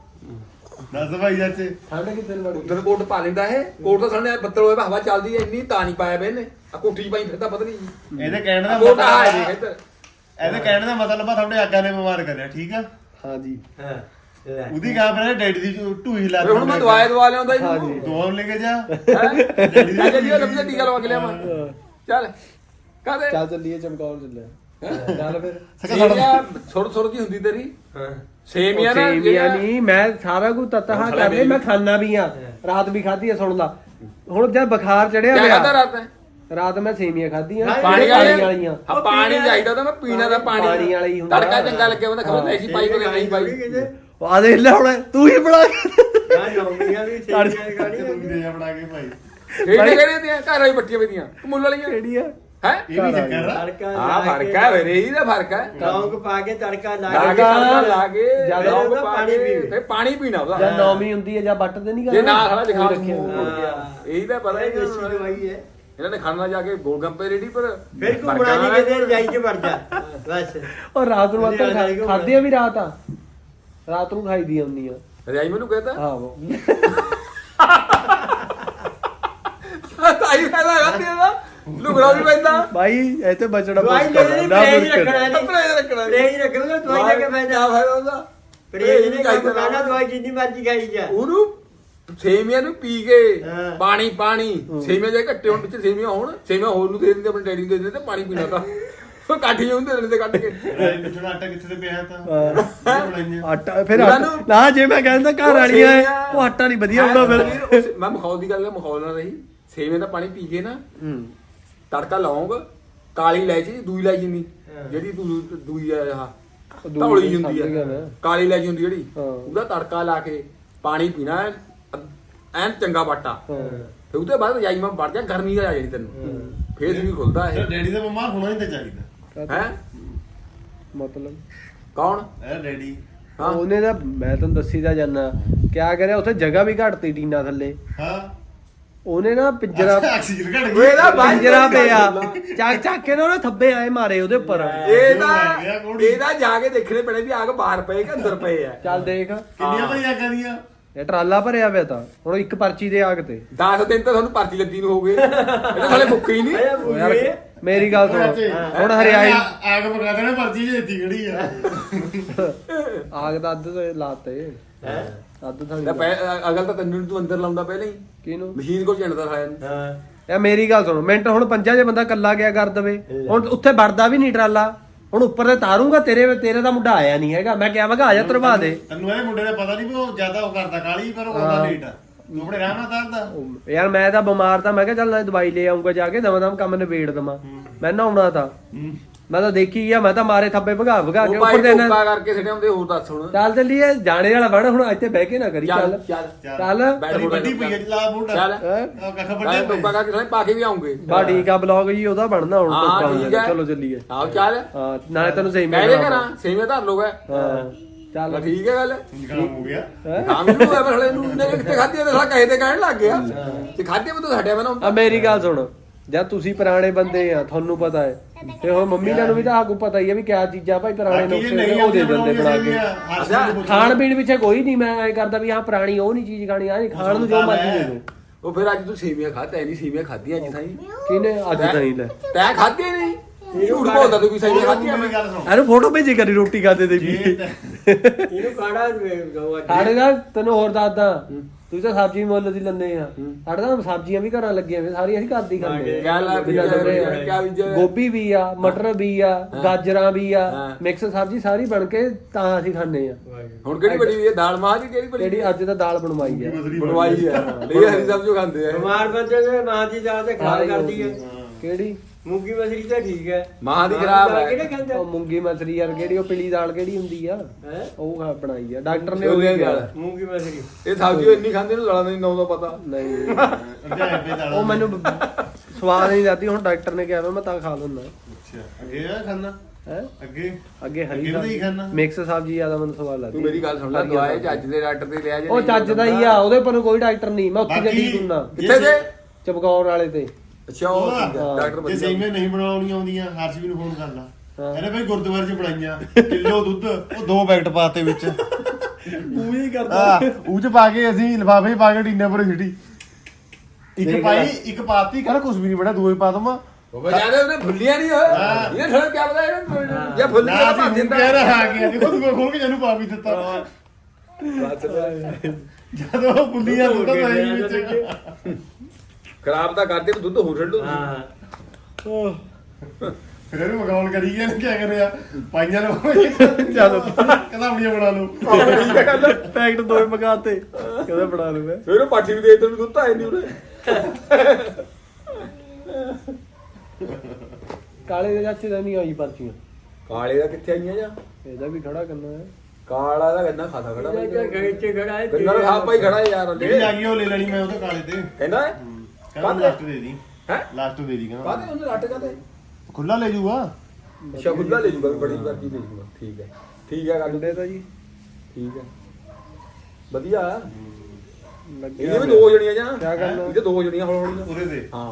ਦੱਸ ਭਾਈ ਚਾਚੇ ਠੰਡ ਕਿੱਥੇ ਵੜੀ ਉਧਰ ਕੋਟ ਪਾ ਲੈਂਦਾ ਇਹ। ਕੋਟ ਤਾਂ ਸਾਹਮਣੇ ਬੱਦਲ ਹੋਏ ਵਾ, ਹਵਾ ਚੱਲਦੀ ਐ ਇੰਨੀ ਤਾਂ ਨਹੀਂ ਪਾਇਆ ਬੇ ਨੇ ਆ ਕੋਠੀ ਪਾਈ ਫਿਰਦਾ ਪਤਾ ਨਹੀਂ ਇਹਦੇ ਕਹਿਣ ਦਾ ਕੋਟ ਆ ਮਤਲਬ ਦੇਖ ਆ- ਇੱਧਰ। ਇਹਦੇ ਕਹਿਣ ਦਾ ਮਤਲਬ ਆ ਤੁਹਾਡੇ ਆਗਾ ਨੇ ਬਿਮਾਰ ਕਰਿਆ ਠੀਕ ਆ? ਹਾਂਜੀ। ਹਾਂ ਲੈ। ਉਹਦੀ ਗਾ ਪਰ ਡੈਡੀ ਦੀ ਢੂਹੀ ਲਾ ਵੇ ਹੁਣ ਮੈਂ ਦਵਾਈ ਦਵਾ ਲਿਆਉਂਦਾ। ਇਹਨੂੰ। ਦੁਆ ਲੈ ਕੇ ਜਾ। ਹੈ? ਚੱਲ ਜੀ ਉਹ ਲੰਬੀ ਟੀਕਾ ਲਵਾ ਕੇ ਲਿਆਵਾਂ। ਚੱਲ। ਕਾਦੇ ਚੱਲ ਚੱਲੀਏ ਚਮਕੌਰ ਚੱਲਿਆ ਚੱਲ ਫਿਰ। ਛੋੜ ਛੋੜ ਕੀ ਹੁੰਦੀ ਤੇਰੀ। ਹਾਂ। ਸੇਮੀਆਂ ਨਾ ਸੇਮੀਆਂ ਜਿਹੜੀਆਂ- ਨਹੀਂ ਮੈਂ ਸਾਰਾ ਕੁਝ ਤਤਹਾ ਕਰ ਲਿਆ ਮੈਂ ਖਾਣਾ ਵੀ ਆ ਰਾਤ ਵੀ ਖਾਧੀ ਆ ਸੁਣ ਲਾ ਹੁਣ ਜਦ ਬੁਖਾਰ ਚੜਿਆ ਕਿਆ ਹੋਇਆ ਰਾਤ ਹੈ ਰਾਤ ਮੈਂ ਸੇਮੀਆਂ ਖਾਧੀਆਂ ਪਾਣੀ ਪਾਣੀ ਵਾਲੀਆਂ ਹਾਂ ਪਾਣੀ ਚਾਹੀਦਾ ਤਾਂ ਮੈਂ ਪੀਣਾ ਦਾ ਪਾਣੀ ਪਾਣੀ ਵਾਲਾ ਹੀ ਹੁੰਦਾ। ਤੜਕਾ ਚੰਗਾ ਲੱਗਿਆ ਬੰਦਾ ਖਬਰ ਨਹੀਂ ਸੀ ਪਾਈ ਕੋਈ ਨਹੀਂ ਪਾਈ। ਆ ਦੇਖ ਲੈ ਹੁਣ ਤੂੰ ਹੀ ਬਣਾ ਕੇ ਹਾਂ ਨੌਂਗੀਆਂ ਵੀ ਸੇਮੀਆਂ ਗਾੜੀਆਂ ਤੂੰ ਦੇ ਜਾ ਬਣਾ ਕੇ ਭਾਈ। ਇਹ ਕਿਹੜੇ ਦੀਆਂ ਘਰ ਵਾਲੀ ਬੱਟੀਆਂ ਵੇਦੀਆਂ ਮੁੱਲ ਵਾਲੀਆਂ। ਕਿਹੜੀ ਆ ਹੈ? ਇਹ ਵੀ ਚੱਕਰ ਆ ਤੜਕਾ ਆ ਫ਼ਰਕ ਹੈ ਵੇਰੇ ਇਹਦਾ ਫ਼ਰਕ ਹੈ। ਲੌਂਗ ਪਾ ਕੇ ਤੜਕਾ ਲਾ ਲਾ ਕੇ ਕੇ ਤੜਕਾ ਲਾ ਕੇ ਜ਼ਿਆਦਾ ਲੌਂਗ ਉਹਦਾ ਪਾ ਪਾਣੀ ਕੇ ਪੀਵੇ। ਫਿਰ ਪਾਣੀ ਪੀਣਾ ਉਹਦਾ। ਜਾਂ ਨੌਮੀ ਹੁੰਦੀ ਹੈ ਜਾਂ ਬੱਟ ਤੇ ਨਹੀਂ ਜੇ ਨਾ ਖਾਣਾ ਦਿਖਾ ਰੱਖਿਆ ਮੂੰਹ ਹੋਇਆ। ਮੁੜ ਗਿਆ ਇਹੀ ਤਾਂ ਪਤਾ ਹੀ ਇਹ ਦੇਸੀ ਨਹੀਂ ਦਵਾਈ ਹੈ। ਇਹਨਾਂ ਨੇ ਖਾਣਾ ਜਾ ਕੇ ਗੋਲਗੰਪੇ ਰੇੜੀ ਪਰ ਫਿਰ ਘੁੰਮਣਾ ਨਹੀਂ ਕਿਤੇ ਰਜਾਈ 'ਚ ਵੜ ਜਾ। ਬਸ। ਔਰ ਰਾਤ ਨੂੰ ਉਹਦੇ ਅੰਦਰ ਨਾਲ ਹੀ ਖਾਦੀ ਆ ਵੀ ਰਾਤ? ਆ ਰਾਤ ਨੂੰ ਖਾਈ ਦੀ ਹੁੰਦੀ ਆ ਰਜਾਈ ਮੈਨੂੰ ਕਹਤਾ? ਆਹੋ। ਤਾਈ ਫਾਇਦਾ ਕਰਦੀ ਇਹਦਾ। ਲੁਗੜਾ ਵੀ ਪੈਂਦਾ। ਭਾਈ ਇਹ ਤੇ ਬਚਣਾ ਦਵਾਈ ਮੁਸ਼ਕਲ ਲੈ ਆ, ਲਈ ਨਾ ਪਰਹੇਜ਼ ਰੱਖਣਾ ਨਹੀਂ। ਪਰਹੇਜ਼ ਰੱਖਣਾ। ਨੀ। ਪਰਹੇਜ਼ ਰੱਖਣਾ ਦਵਾਈ ਲੈ ਕੇ ਬਹਿ ਜਾ ਫਾਇਦਾ ਉਹਦਾ। ਪਰਹੇਜ਼ ਨਹੀਂ ਕਰਨਾ ਦਵਾਈ ਜਿੰਨੀ ਮਰਜ਼ੀ ਖਾਈ ਜਾ। ਉਹਨੂੰ ਸੇਮੀਆਂ ਨੂੰ ਪੀ ਕੇ ਹਾਂ। ਪਾਣੀ ਪਾਣੀ। ਸੇਮੀਆਂ ਜੇ ਘੱਟੇ ਹੋਣ ਵਿੱਚ ਸੇਮੀਆਂ ਹੋਣ ਸੇਮੀਆਂ ਹੋਰ ਨੂੰ ਦੇ ਦਿੰਦੇ ਆਪਣੇ ਡੈਡੀ ਨੂੰ ਦੇ ਦਿੰਦੇ ਤੇ ਪਾਣੀ ਪੀਣਾ ਤਾਂ। ਉਹ ਕਾਠੀ ਹੁੰਦੇ ਨੇ ਤੇ ਕੱਢ ਕੇ। ਰਾਈ ਪਿੱਛੋਂ ਆਟਾ ਕਿੱਥੇ ਤੇ ਪਿਆ ਤਾਂ। ਹਾਂ। ਇਹ ਬਣਾਈਆਂ। ਆਟਾ ਫਿਰ ਉਹਨਾਂ ਨੂੰ- ਨਾ ਜੇ ਮੈਂ ਕਹਿੰਦਾ ਘਰ ਵਾਲੀਆਂ ਐ, ਉਹ ਆਟਾ ਨਹੀਂ ਵਧੀਆ ਹੁੰਦਾ ਫਿਰ। ਫਿਰ ਮੈਂ ਮਖੌਲ ਦੀ ਗੱਲ ਮਖੌਲ ਨਾਲ ਰਹੀ ਸੇਮੀਆਂ ਦਾ ਪਾਣੀ ਪੀ ਕੇ ਨਾ ਹੂੰ। ਤੜਕਾ ਲਾਉਂਗ ਕਾਲੀ ਇਲਾਇਚੀ ਦੂਈ ਇਲਾਇਚੀ ਨਹੀਂ ਹਾਂ। ਜਿਹੜੀ ਦੂ ਦੂਈ ਆ ਆਹ ਧੌਲੀ ਹੁੰਦੀ ਆ। ਕਾਲੀ ਇਲਾਇਚੀ ਹੁੰਦੀ ਜਿਹੜੀ ਹਾਂ। ਉਹਦਾ ਤੜਕਾ ਲਾ ਕੇ ਪਾਣੀ ਪੀਣਾ ਐਨ ਐਨ ਚੰਗਾ ਬਾਟਾ। ਤੇ ਉਹਦੇ ਬਾਅਦ ਰਜਾਈ ਮੈਂ ਵੜ ਜਾ ਗਰਮੀ ਆ ਜਾਣੀ ਤੈਨੂੰ। ਫੇਸ ਵੀ ਖੁੱਲਦਾ ਇਹ। ਡੈਡੀ ਦਾ ਬਿਮਾਰ ਹੋਣਾ ਹੀ ਤਾਂ ਚਾਹੀਦਾ। ਹੈ? ਮਤਲਬ? ਕੌਣ? ਇਹ ਡੈਡੀ। ਹਾਂ। ਉਹਨੇ ਤਾਂ ਮੈਂ ਤੁਹਾਨੂੰ ਦੱਸੀ ਦਾ ਜਾਨਾ ਕਿਆ ਕਰਿਆ ਉੱਥੇ ਜਗ੍ਹਾ ਵੀ ਘਟਤੀ ਟੀਨਾ ਥੱਲੇ। ਹਾਂ। ਉਹਨੇ ਨਾ ਪਿੰਜਰਾ ਗਈ। ਇਹਦਾ ਬਾਈ ਪਿੰਜਰਾ ਪਿਆ। ਚੱਕ ਚੱਕ ਕੇ ਨਾ ਉਹਨੇ ਥੱਬੇ ਆਏ ਮਾਰੇ ਉਹਦੇ ਉੱਪਰ। ਇਹ ਤਾਂ ਕੋੜੀ। ਇਹਦਾ ਜਾ ਕੇ ਦੇਖਣੇ ਪੈਣੇ ਵੀ ਆਗ ਬਾਹਰ ਪਏ ਕਿ ਅੰਦਰ ਪਏ ਆ। ਚੱਲ ਦੇਖ। ਕਿੰਨੀਆਂ ਭਾਈ ਆਗਾਂ ਦੀਆਂ? ਇਹ ਟਰਾਲਾ ਭਰਿਆ ਪਿਆ ਤਾਂ। ਹੁਣ ਇੱਕ ਪਰਚੀ ਦੇ ਆਗ ਤੇ। 10 ਦਿਨ ਤਾਂ ਤੁਹਾਨੂੰ ਪਰਚੀ ਲੱਦੀ ਨੂੰ ਹੋ ਗਏ। ਇਹਦੇ ਸਾਲੇ ਮੁੱਕੇ ਹੀ ਨਹੀਂ ਯਾਰ ਬੁਗੇ ਮੇਰੀ ਗੱਲ ਸੁਣ। ਹੁਣ ਹਰਿਆਈ ਆਗ ਮਗਾ ਦੇਣਾ ਪਰਚੀ ਜੇ ਦਿੱਤੀ ਖੜੀ ਆ। ਆਗ ਦਾ ਅੱਧ ਤੇ ਲਾਤੇ। ਹੈ? ਅੱਧ ਥਾਲੀ ਅਗਲ ਤਾਂ ਤੈਨੂੰ ਤੂੰ ਅੰਦਰ ਲਾਉਂਦਾ ਪਹਿਲਾਂ ਹੀ। ਕਿਹਨੂੰ? ਮਸ਼ੀਨ ਕੋਲ ਚਿੰਡਦਾ ਸਾਲਿਆਂ ਨੂੰ। ਹਾਂ। ਯਾ ਮੇਰੀ ਗੱਲ ਸੁਣ ਮਿੰਟ ਹੁਣ ਪੰਜਾਂ ਜੇ ਬੰਦਾ ਕੱਲਾ ਗਿਆ ਕਰ ਦਵੇ। ਹੁਣ ਉੱਥੇ ਵੜਦਾ ਵੀ ਨਹੀਂ ਟਰਾਲਾ। ਹੁਣ ਉੱਪਰ ਤੇ ਤਾਰੂੰਗਾ ਤੇਰੇ ਤੇਰੇ ਦਾ ਮੁੰਡਾ ਆਇਆ ਨਹੀਂ ਹੈਗਾ। ਮੈਂ ਕਿਹਾ ਕਿਹਾ ਆ ਜਾ ਤਰਵਾ ਦੇ। ਤੈਨੂੰ ਇਹ ਮੁੰਡੇ ਦਾ ਪਤਾ ਨਹੀਂ ਵੀ ਉਹ ਜ਼ਿਆਦਾ ਉਹ ਕਰਦਾ ਕਾਲੀ ਪਰ ਉਹ ਆਉਂਦਾ ਲੇਟ ਆ। ਤੂੰ ਆਪਣੇ ਨਾਲ ਉਹ ਯਾਰ ਮੈਂ ਤਾਂ ਬਿਮਾਰ ਤਾਂ ਮੈਂ ਕਿਹਾ ਚੱਲ ਨਾਲੇ ਦਵਾਈ ਲੈ ਆਉਂਗਾ ਜਾ ਕੇ ਦਮ ਦਮ ਕੰਮ ਨਿਬੇੜ ਦਵਾਂ। ਮੈਂ ਨਹਾਉਣਾ ਤਾਂ। ਮੈਂ ਤਾਂ ਦੇਖੀ ਗਿਆ ਮੈਂ ਤਾਂ ਮਾਰੇ ਥੱਬੇ ਭਗਾ ਭਗਾ ਕੇ ਉਹ ਭਾਈ ਉੱਪਰ ਦੇ ਨਾ ਟੋਕਾ ਕਰਕੇ ਸਿੱਟੇ ਹੁੰਦੇ ਹੋਰ ਦੱਸ ਹੁਣ। ਚੱਲ ਚੱਲੀਏ ਜਾਣੇ ਵਾਲਾ ਬਣ ਹੁਣ ਇੱਥੇ ਬਹਿ ਕੇ ਨਾ ਕਰੀ ਚੱਲ ਚੱਲ। ਚੱਲ। ਬੈਠ ਮੋਟਾ ਵੱਡੀ ਪਈ ਆ ਲਾ ਮੁੰਡਾ ਚੱਲ। ਹੈਂ? ਆ ਕੱਖ ਵੱਡੇ ਟੋਕਾ ਕਰਕੇ ਸਾਲੇ ਪਾ ਕੇ ਵੀ ਆਉਂਗੇ। ਬਾ ਠੀਕ ਆ ਬਲੌਗ ਜੀ ਉਹਦਾ ਬਣਨਾ ਹੁਣ ਹਾਂ ਤੋਂ ਠੀਕ ਹੈ। ਚਲੋ ਚੱਲੀਏ। ਆਓ ਚੱਲ। ਹਾਂ ਨਾਲੇ ਤੈਨੂੰ ਸਹੀ ਕਹਿ ਦੇ ਕਰਾਂ ਸੇਵੇਂ ਧਰ ਲੋਗਾ ਹਾਂ ਚੱਲ। ਠੀਕ ਹੈ ਗੱਲ। ਕੰਮ ਹੋ ਗਿਆ। ਹੈਂ? ਹਾਂ ਮੈਨੂੰ ਹੈ ਬਖਲੇ ਨੂੰ ਨੇ ਕਿੱਥੇ ਖਾਧੀ ਤੇ ਸਾਲਾ ਕਹੇ ਤੇ ਕਹਿਣ ਲੱਗ ਗਿਆ। ਤੇ ਖਾਧੀ ਮੈਂ ਤਾਂ ਹਟਿਆ ਮੈਂ ਨਾ ਆ ਮੇਰੀ ਗੱਲ ਸੁਣ। ਜਦ ਤੁਸੀਂ ਪੁਰਾਣੇ ਬੰਦੇ ਆ ਤੁਹਾਨੂੰ ਪਤਾ ਹੈ। ਤੇ ਹੁਣ ਮੰਮੀ ਨਾਲ ਨੂੰ ਵੀ ਤਾਂ ਆਗੂ ਪਤਾ ਹੀ ਆ ਵੀ ਕਿਆ ਚੀਜ਼ਾਂ ਭਾਈ ਪੁਰਾਣੇ ਬਾਕੀ ਜੇ ਨੁਕਸੇ ਨੇ ਨਹੀਂ ਉਹ ਦੇ ਦਿੰਦੇ ਬਣਾ ਕੇ। ਅੱਛਾ, ਖਾਣ ਪੀਣ ਪਿੱਛੇ ਕੋਈ ਨਹੀਂ ਮੈਂ ਐ ਕਰਦਾ ਵੀ ਹਾਂ ਪੁਰਾਣੀ ਉਹ ਨਹੀਂ ਚੀਜ਼ ਖਾਣੀ ਆ ਨਹੀਂ ਖਾਣ ਨੂੰ ਜੋ ਮਰਜ਼ੀ ਦੇ ਦੋ ਉਹ ਫਿਰ ਅੱਜ ਤੂੰ ਸੇਵੀਆਂ ਖਾਧਾ ਨਹੀਂ ਸੇਵੀਆਂ ਖਾਧੀਆਂ ਅੱਜ ਸਾਈ ਕਿਨੇ ਅੱਜ ਤਾਂ ਹੀ ਲੈ। ਤੈਂ ਖਾਧੀਆਂ ਨਹੀਂ? ਝੂਠ ਬੋਲਦਾ ਤੂੰ ਵੀ ਸੇਵੀਆਂ ਖਾਧੀਆਂ ਮੈਂ। ਗੱਲ ਸੁਣ। ਇਹਨੂੰ ਫੋਟੋ ਭੇਜੀ ਕਰੀ ਰੋਟੀ ਖਾਦੇ ਦੇ ਵੀ ਜੇ ਇਹਨੂੰ ਕਾੜਾ ਗਵਾ ਸਾਡੇ ਨਾਲ ਤੈਨੂੰ ਹੋਰ ਦੱਸਦਾ। ਤੂੰ ਤਾਂ ਸਬਜ਼ੀ ਮੁੱਲ ਦੀ ਲੰਨੇ ਆ। ਸਾਡੇ ਤਾਂ ਸਬਜ਼ੀਆਂ ਵੀ ਘਰਾਂ ਲੱਗੀਆਂ ਵੇ ਸਾਰੀਆਂ ਅਸੀਂ ਘਰ ਦੀ ਖਾਂਦੇ ਆ। ਵੀ ਗੋਭੀ ਵੀ ਆ ਮਟਰ ਵੀ ਆ ਗਾਜਰਾਂ ਵੀ ਆ। ਮਿਕਸ ਸਬਜ਼ੀ ਸਾਰੀ ਬਣ ਕੇ ਤਾਂ ਅਸੀਂ ਖਾਂਦੇ ਆ। ਹੁਣ ਕਿਹੜੀ ਬੜੀ ਵੀ ਹੈ ਦਾਲ ਮਾਂ ਦੀ ਕਿਹੜੀ ਬੜੀ ਜਿਹੜੀ ਅੱਜ ਤਾਂ ਦਾਲ ਬਣਵਾਈ ਆ। ਬਣਵਾਈ ਹੈ ਲਈ ਹਰੀ ਸਬਜ਼ੀ ਖਾਂਦੇ ਆ। ਬਿਮਾਰ ਬੰਦੇ ਦੇ ਮਾਂ ਦੀ ਦਾਲ ਤੇ ਖਰਾਬ ਕਰਦੀ ਹੈ ਕਿਹੜੀ? ਮੂੰਗੀ ਮਸਰੀ ਤਾਂ ਠੀਕ ਹੈ। ਮਾਂ ਦੀ ਖਰਾਬ ਹੈ। ਕਿਹੜੇ ਖਾਂਦਾ ਉਹ ਮੂੰਗੀ ਮਸਰੀ ਯਾਰ ਕਿਹੜੀ ਉਹ ਪੀਲੀ ਦਾਲ ਕਿਹੜੀ ਹੁੰਦੀ ਆ? ਹੈ? ਉਹ ਖਾ ਬਣਾਈ ਆ। ਡਾਕਟਰ ਨੇ ਉਹ ਦਾਲ। ਮੂੰਗੀ ਮਸਰੀ। ਇਹ ਸਬਜ਼ੀ ਉਹ ਇੰਨੀ ਖਾਂਦੇ ਨੂੰ ਦਾਲਾਂ ਨਹੀਂ ਨਾਂ ਦਾ ਪਤਾ। ਨਹੀਂ। ਉਹ ਮੈਨੂੰ ਸਵਾਦ ਨਹੀਂ ਲੱਗਦੀ ਹੁਣ ਡਾਕਟਰ ਨੇ ਕਿਹਾ ਮੈਂ ਤਾਂ ਖਾ ਲੈਂਦਾ। ਅੱਛਾ ਅੱਗੇ ਆ ਖਾਣਾ ਹੈ? ਅੱਗੇ? ਅੱਗੇ ਹਰੀ ਖਾਣਾ ਮਿਕਸ ਸਬਜ਼ੀ ਜ਼ਿਆਦਾ ਮੈਨੂੰ ਸਵਾਦ ਲੱਗਦੀ। ਤੂੰ ਮੇਰੀ ਗੱਲ ਸੁਣ ਲੈ ਦਵਾਈ। ਚੱਜ ਦੇ ਡਾਕਟਰ ਤੇ ਲਿਆ ਜੇ ਉਹ ਚੱਜ ਦਾ ਹੀ ਆ ਉਹਦੇ ਪਰ ਕੋਈ ਡਾਕਟਰ ਨਹੀਂ ਮੈਂ ਉੱਥੇ ਜੱਦੀ ਦੁੰਨਾ ਕਿੱਥੇ ਦੇ? ਚਪਕੌਰ ਵਾਲੇ ਤੇ। ਅੱਛਾ ਉਹ ਠੀਕ ਹੈ। ਡਾਕਟਰ ਜੇ ਵਧੀਆ। ਨਹੀਂ ਬਣਾਉਣੀਆਂ ਆਉਂਦੀਆਂ ਹਰਸ਼ ਵੀ ਨੂੰ ਫੋਨ ਕਰ ਲਾ। ਇਹਨੇ ਭਾਈ ਗੁਰਦੁਆਰੇ 'ਚ ਬਣਾਈਆਂ ਕਿਲੋ ਦੁੱਧ ਉਹ ਦੋ ਪੈਕਟ ਪਾਤੇ ਵਿੱਚ। ਪੂਰੀ ਹਾਂ ਉਹ 'ਚ ਪਾ ਕੇ ਅਸੀਂ ਲਿਫਾਫੇ 'ਚ ਪਾ ਕੇ ਟੀਨੇ ਪਰ ਸਿੱਟੀ। ਇੱਕ ਦੇਖ ਪਾਈ। ਇੱਕ ਪਾਤੀ ਕਹਿੰਦਾ ਕੁਝ ਵੀ ਨਹੀਂ ਬੜਾ ਦੂਏ ਪਾ ਦਵਾਂ। ਉਹ ਬਜਾਦੇ ਉਹਨੇ ਭੁੱਲੀਆਂ ਨਹੀਂ ਹੋਇਆ। ਇਹ ਥੋੜਾ ਕਿਆ ਪਤਾ ਇਹ ਜਾਂ ਭੁੱਲ ਗਿਆ ਦਿੰਦਾ। ਕਹਿ ਰਿਹਾ ਕਿ ਅਸੀਂ ਖੁਦ ਕੋ ਖੋਲ ਕੇ ਜਾਨੂੰ ਪਾ ਵੀ ਦਿੱਤਾ। ਜਦੋਂ ਉਹ ਬੁੱਲੀਆਂ ਦੁੱਧ ਤਾਂ ਹੀ ਵਿੱਚ। ਖਰਾਬ ਤਾਂ ਕਰਦੇ ਵੀ ਦੁੱਧ ਹੋਰ ਛੱਡੋ ਹਾਂ। ਫਿਰ ਇਹਨੂੰ ਮਗਾਉਣ ਕਰੀ ਗਿਆ ਨੇ ਕੀ ਕਰਿਆ? ਪਾਈਆਂ ਲੋ ਚਲੋ। ਕਹਿੰਦਾ ਆਪਣੀਆਂ ਬਣਾ ਲਓ। ਪੈਕਟ ਦੋਵੇਂ ਮਗਾਤੇ। ਕਹਿੰਦਾ ਬਣਾ ਲੂਗਾ ਫਿਰ ਉਹ ਪਾਠੀ ਵੀ ਦੇ ਤੈਨੂੰ ਦੁੱਧ ਆਏ ਨਹੀਂ ਉਰੇ। ਕਾਲੇ ਦੇ ਚਾਚੇ ਦਾ ਨਹੀਂ ਆਈ ਪਰਚੀਆਂ। ਕਾਲੇ ਦਾ ਕਿੱਥੇ ਆਈਆਂ ਜਾਂ? ਇਹਦਾ ਵੀ ਖੜਾ ਕਰਨਾ ਹੈ। ਕਾਲਾ ਦਾ ਗੰਨਾ ਖਾਦਾ ਖੜਾ ਜਿਹੜਾ ਗਏ ਚ ਖੜਾ ਹੈ ਗੰਨਾ ਖਾ ਭਾਈ ਖੜਾ ਹੈ ਯਾਰ। ਜਿਹੜੀ ਆ ਲੈ ਗਈ ਉਹ ਲੈ ਲੈਣੀ ਮੈਂ ਉਹਦੇ ਕਾਲੇ ਤੇ ਕਹਿੰਦਾ ਕਹਿੰਦਾ? ਲਾਸਟ ਦੇ ਦੀ। ਹੈ? ਲਾਸਟ ਦੇ ਦੀ ਕਹਿੰਦਾ ਕਾਹਦੇ? ਉਹਨੇ ਰੱਟ ਕਾਹਦੇ? ਖੁੱਲਾ ਲੈ ਜੂਗਾ ਅੱਛਾ ਖੁੱਲਾ ਲੈ ਜੂਗਾ ਵੀ ਬੜੀ ਵਰਗੀ ਲੈ ਜੂਗਾ ਠੀਕ ਹੈ। ਠੀਕ ਹੈ ਗੱਲ ਤਾਂ ਜੀ। ਠੀਕ ਹੈ। ਵਧੀਆ। ਲੱਗਿਆ ਇਹਦੇ ਵੀ ਦੋ ਜਣੀਆਂ ਜਾਂ? ਕਿਆ ਕਰਨਾ? ਇਹਦੇ ਦੋ ਜਣੀਆਂ ਹੌਲ ਹੌਲੀਆਂ ਉਹਦੇ ਤੇ ਹਾਂ।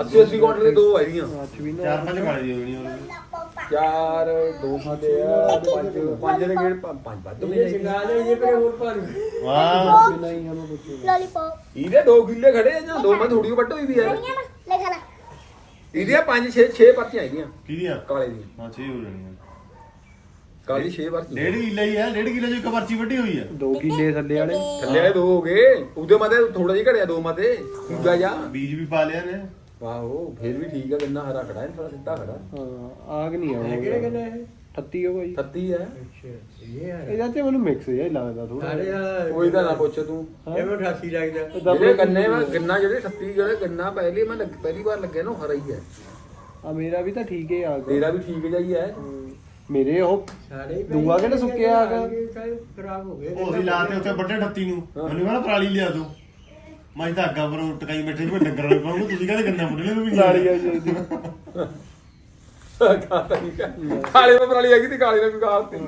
80 80 ਕੁਆਂਟਲ ਦੇ ਦੋ ਆਈਆਂ ਚਾਰ ਪੰਜ ਕਾਲੇ ਦੀ ਹੋਣੀ ਉਹਦੇ ਚਾਰ ਦੋ ਖਾਦੇ ਆ ਪੰਜ ਪੰਜ ਦੇ ਗੇੜ ਪੰਜ ਵੱਧ ਇਹ ਮਿਲੇ ਸ਼ਿੰਗਾਰ ਲੈ ਇਹ ਪਰ ਹੋਰ ਪਰ ਵਾਹ ਬਿਨਾਂ ਹੀ ਹਮੇ ਪੁੱਛੇ लॉलीपॉप ਇਹਦੇ ਦੋ ਕਿੱਲੇ ਖੜੇ ਆ ਜਾਂ ਦੋ ਮੈਂ ਥੋੜੀ ਵੱਟ ਹੋਈ ਵੀ ਹੈ बढ़िया ना ले खाना ਇਹਦੀਆਂ ਪੰਜ ਛੇ ਛੇ ਪਰਚੀਆਂ ਹੈਗੀਆਂ ਕਿਹਦੀਆਂ ਕਾਲੇ ਦੀਆਂ ਹਾਂ 6 ਹੋ ਜਾਣੀਆਂ ਕਾਲੀ ਛੇ ਪਰਚੀਆਂ ਡੇਢ ਕਿੱਲੇ ਹੀ ਹੈ ਡੇਢ ਕਿੱਲੇ ਚ ਇੱਕ ਪਰਚੀ ਵੱਡੀ ਹੋਈ ਹੈ ਦੋ ਕਿੱਲੇ ਥੱਲੇ ਵਾਲੇ ਥੱਲੇ ਵਾਲੇ ਦੋ ਹੋ ਗਏ ਉਹਦੇ ਮਤੇ ਥੋੜਾ ਜਿਹਾ ਘੜਿਆ ਦੋ ਮਤੇ ਦੂਜਾ ਜਾ ਬੀਜ ਵੀ ਪਾ ਲਿਆ ਨੇ ਆਹੋ ਫੇਰ ਵੀ ਠੀਕ ਹੈ ਗੰਨਾ ਹਰਾ ਖੜਾ ਹੈ ਥੋੜਾ ਸਿੱਧਾ ਖੜਾ। ਹਾਂ ਆਗ ਨਹੀਂ ਇਹ ਕਿਹੜੇ ਆਉਂਦਾ ਕਿਹੜੇ ਹੈ 38 ਹੋ ਗਈ 38 ਹੈ ਅੱਛਾ ਇਹ ਹੈ ਇਹਦਾ ਤੇ ਮੈਨੂੰ ਮਿਕਸ ਜਿਹਾ ਹੀ ਲੱਗਦਾ ਥੋੜਾ ਸਾਡੇ ਵਾਲਾ ਕੋਈ ਤਾਂ ਨਾ ਪੁੱਛ ਤੂੰ। ਇਹ ਮੈਂ 88 ਲੱਗਦਾ। ਜਿਹੜੇ ਗੰਨੇ ਮੈਂ ਗੰਨਾ ਜਿਹੜੇ 38 ਜਿਹੜੇ ਗੰਨਾ ਪਹਿਲੀ ਮੈਂ ਪਹਿਲੀ ਵਾਰ ਲੱਗਿਆ ਨਾ ਹਰਾ ਹੀ ਹੈ ਆ ਮੇਰਾ ਵੀ ਤਾਂ ਠੀਕ ਹੀ ਆ ਤੇਰਾ ਵੀ ਠੀਕ ਜਾਈ ਹੈ ਮੇਰੇ ਉਹ ਸਾਰੇ ਹੀ ਦੂਆ ਕਿਹੜਾ ਸੁੱਕਿਆ ਹੈਗਾ? ਖਰਾਬ ਹੋ ਗਏ। ਉਹ ਲਾਤੇ ਉੱਥੇ ਵੱਡੇ 38 ਨੂੰ। ਮੈਨੂੰ ਕਹਿੰਦਾ ਪਰਾਲੀ ਲਿਆ ਦੋ ਮੈਂ ਤਾਂ ਅੱਗਾ ਪਰ ਟਕਾਈ ਬੈਠੇ ਵੀ ਡੰਗਰ ਵਾਲੇ ਪਾਉਂ ਤੁਸੀਂ ਕਹਿੰਦੇ ਗੰਨਾ ਮੁੱਢਲੇ ਨੂੰ ਵੀ ਨਹੀਂ ਲਾੜੀ ਆਈ ਜਾਂਦੀ ਕਾਲੇ ਪਰਾਲੀ ਹੈਗੀ ਤੇ ਕਾਲੇ ਨੇ ਵੀ ਗਾਲ ਤੇ।